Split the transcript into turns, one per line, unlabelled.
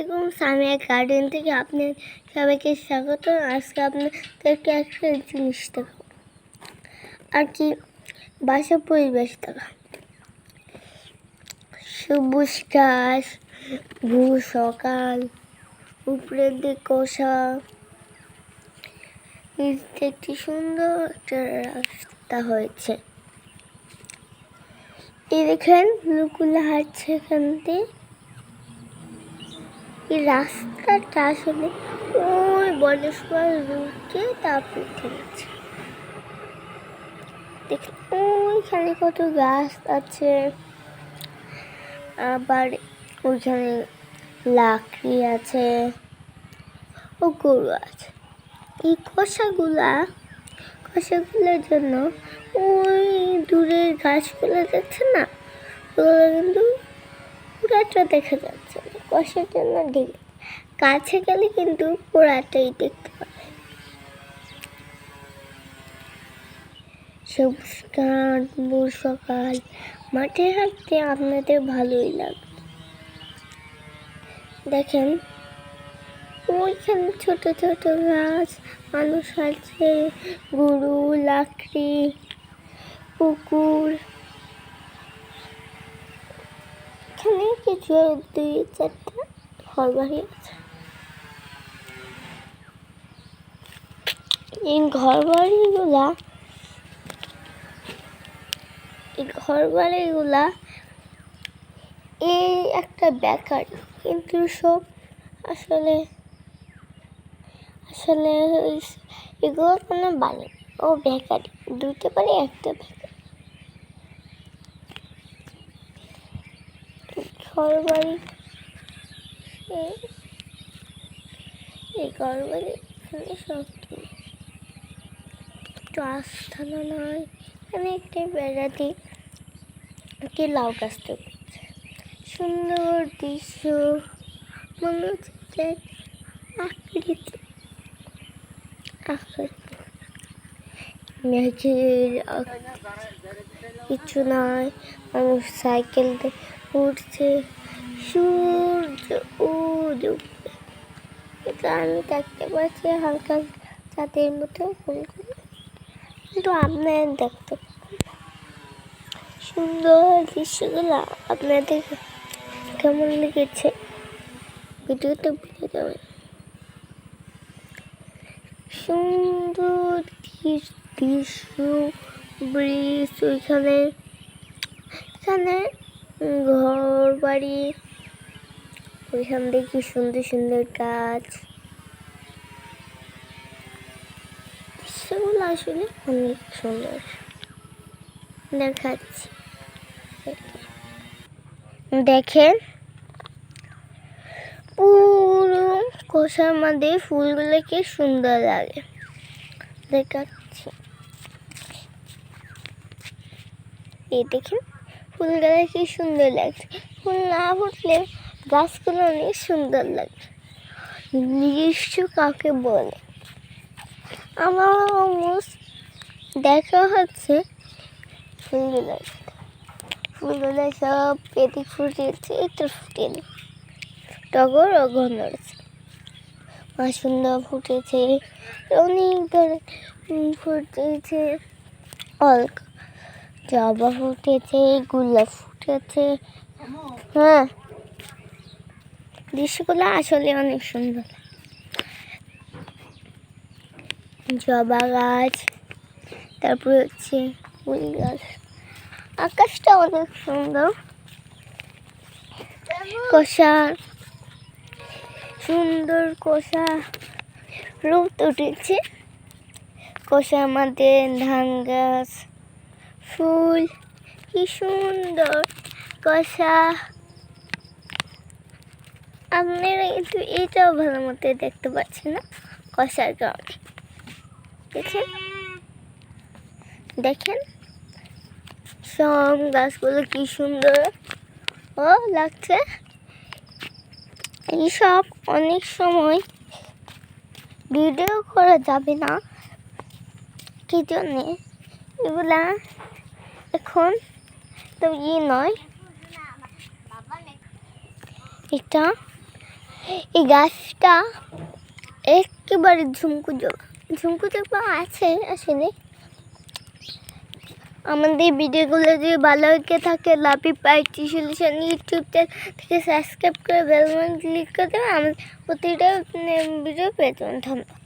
আলাইকুম, সামিয়া গার্ডেন থেকে আপনার সবাইকে স্বাগত। আজকে আপনাদেরকে একটা জিনিস দেখাবো। আর কি? বাসা পরিবেশ দেখা সবুজ ঘাস ভোর সকাল, উপরের দিক কষা একটি সুন্দর একটা রাস্তা হয়েছে। এই দেখেন লোকগুলো হাঁটছে এখান দিয়ে এই রাস্তাটা আসলে ওই বলেশ্বর রুটে তারপর থেকেছে দেখুন, ওইখানে কত গাছ আছে। আবার ওইখানে লাকড়ি আছে ও গরু আছে। এই কষাগুলা কষাগুলোর জন্য ওই দূরের গাছগুলো দেখছে না? ওগুলো কিন্তু পুরাটা দেখা যাচ্ছে কষার জন্য ঢেকে কাছে গেলে কিন্তু পোড়াটাই দেখতে পাবে সবুজ কাঠ ভোর সকাল মাঠে হাঁটতে আপনাদের ভালোই লাগবে। দেখেন, ওইখানে ছোট ছোট গাছ, মানুষ আছে, গরু, লাকড়ি, পুকুর। এখানে কিছু দুই চারটা ঘর বাড়ি আছে। এই ঘর বাড়িগুলা এই ঘর বাড়িগুলা এই একটা বেকারি, কিন্তু সব আসলে আসলে এগুলো কোনো বাড়ি ও বেকারি দুটো বাড়ি, একটা বেকারি। ঘর বাড়ি এই- ঘর বাড়ি এখানে সব। একটু আস্থানা নয়। এখানে একটি বেড়াতে একটি লাউ করছে সুন্দর দৃশ্য। মনে হচ্ছে আকৃতি। আকৃতি। মেঘের কিছু নয়। মানুষ সাইকেল উঠছে সূর্য এটা আমি দেখতে পাচ্ছি হালকা চাঁদের মতো ফুলগুলো কিন্তু আপনার দেখতে সুন্দর দৃশ্যগুলো আপনাদের কেমন লেগেছে? ভিডিওতে বলে দেবেন। সুন্দর দৃশ- দৃশ্য, ব্রিজ, ওইখানে, এখানে ঘর বাড়ি ওইখান দিয়ে কি সুন্দর সুন্দর গাছ। দৃশ্যগুলো আসলে অনেক সুন্দর। দেখাচ্ছি। দেখেন, পুরো কষার মধ্যে ফুলগুলো কি সুন্দর লাগে। দেখাচ্ছি। এই দেখেন ফুলগুলো কি সুন্দর লাগছে। ফুল না ফুটলে গাছগুলো অনেক সুন্দর লাগে নিজস্ব কাকে বলে। আমার অলমোস্ট দেখা হচ্ছে। ফুলগুলো ফুলগুলো সব পেটি ফুটেছে, একটু ফুটেনি টগর ও গন্ধরেছে মাসুন্দা ফুটেছে। অনেক ধরে ফুটেছে। অলক জবা ফুটেছে, গোলাপ ফুটেছে। হ্যাঁ। দৃশ্যগুলো আসলে অনেক সুন্দর। জবা গাছ, তারপরে হচ্ছে ফুল গাছ। আকাশটা অনেক সুন্দর। কষা সুন্দর কষা। রোদ উঠেছে। কষা, আমাদের ধান গাছ। ফুল, কি সুন্দর। কষা। আপনারা কিন্তু এটাও ভালো মতো দেখতে পাচ্ছেন না, কষার কারণে দেখেন। দেখেন। সব গাছগুলো কি সুন্দর। ও, লাগছে। এইসব অনেক সময় ভিডিও করা যাবে না। কি জন্যে? এগুলা এখন তো ই নয়। এটা এই গাছটা একেবারে ঝুমকু ঝুমকু জবা আছে আসলে আমাদের ভিডিওগুলো যদি ভালো লেগে থাকে, লাভি পাইটি সলিউশন ইউটিউব থেকে সাবস্ক্রাইব করে বেল ক্লিক করে দেবে আমাদের প্রতিটা ভিডিও পেয়ে যাবেন। ধন্যবাদ।